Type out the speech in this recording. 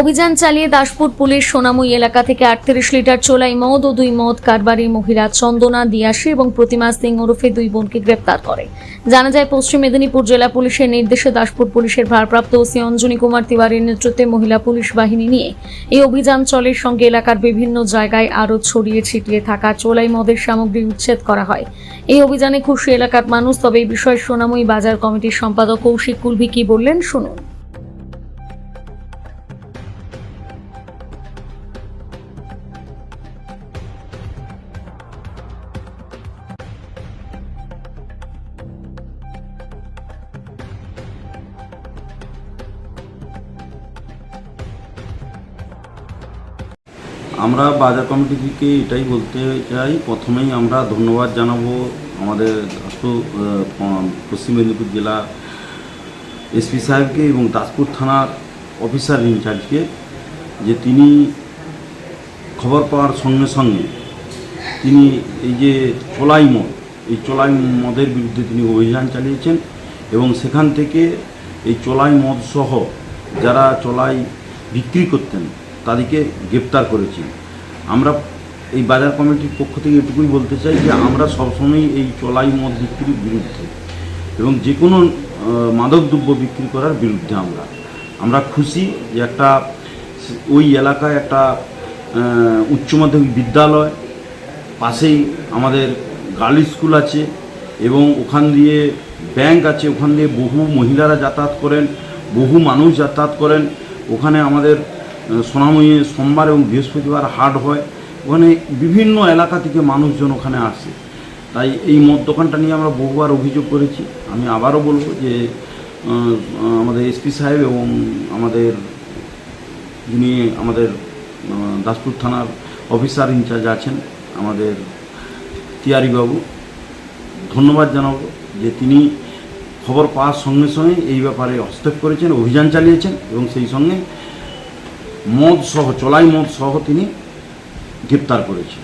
অভিযান চালিয়ে দাসপুর পুলিশ সোনামুই এলাকা থেকে আটত্রিশ লিটার চোলাই মদ ও দুই মদ কারবারি মহিলা চন্দনা দিয়াসী এবং প্রতিমা সিং ওরফে দুই বোনকে গ্রেপ্তার করে। জানা যায়, পশ্চিম মেদিনীপুর জেলা পুলিশের নির্দেশে দাসপুর পুলিশের ভারপ্রাপ্ত ওসি অঞ্জনী কুমার তিওয়ারির নেতৃত্বে মহিলা পুলিশ বাহিনী নিয়ে এই অভিযান চলের সঙ্গে এলাকার বিভিন্ন জায়গায় আরও ছড়িয়ে ছিটিয়ে থাকা চোলাই মদের সামগ্রী উচ্ছেদ করা হয়। এই অভিযানে খুশি এলাকার মানুষ, তবে এই বিষয়ে সোনামুই বাজার কমিটির সম্পাদক কৌশিক কুলভি কি বললেন, শুনুন। আমরা বাজার কমিটি থেকে এটাই বলতে চাই, প্রথমেই আমরা ধন্যবাদ জানাব আমাদের পশ্চিম মেদিনীপুর জেলা এসপি সাহেবকে এবং দাসপুর থানার অফিসার ইনচার্জকে যে তিনি খবর পাওয়ার সঙ্গে সঙ্গে তিনি এই যে চোলাই মদ, এই চোলাই মদের বিরুদ্ধে তিনি অভিযান চালিয়েছেন এবং সেখান থেকে এই চোলাই মদ সহ যারা চোলাই বিক্রি করতেন তাদেরকে গ্রেপ্তার করেছি। আমরা এই বাজার কমিটির পক্ষ থেকে এটুকুই বলতে চাই যে আমরা সবসময়ই এই চলাই মদ বিক্রির বিরুদ্ধে এবং যে কোনো মাদকদ্রব্য বিক্রি করার বিরুদ্ধে আমরা। আমরা খুশি যে একটা ওই এলাকায় একটা উচ্চ মাধ্যমিক বিদ্যালয়, পাশেই আমাদের গার্ল স্কুল আছে এবং ওখান দিয়ে ব্যাংক আছে, ওখান দিয়ে বহু মহিলারা যাতায়াত করেন, বহু মানুষ যাতায়াত করেন। ওখানে আমাদের সোনাময়ী সোমবার এবং বৃহস্পতিবার হাট হয়। ওখানে বিভিন্ন এলাকা থেকে মানুষজন ওখানে আসে। তাই এই মদ দোকানটা নিয়ে আমরা বহুবার অভিযোগ করেছি। আমি আবারও বলব যে আমাদের এসপি সাহেব এবং আমাদের যিনি আমাদের দাসপুর থানার অফিসার ইনচার্জ আছেন, আমাদের তিয়ারিবাবু ধন্যবাদ জানাব যে তিনি খবর পাওয়ার সঙ্গে সঙ্গে এই ব্যাপারে হস্তক্ষেপ করেছেন, অভিযান চালিয়েছেন এবং সেই সঙ্গে মদ সহ চলাই মদ সহ তিনি গ্রেপ্তার করেছেন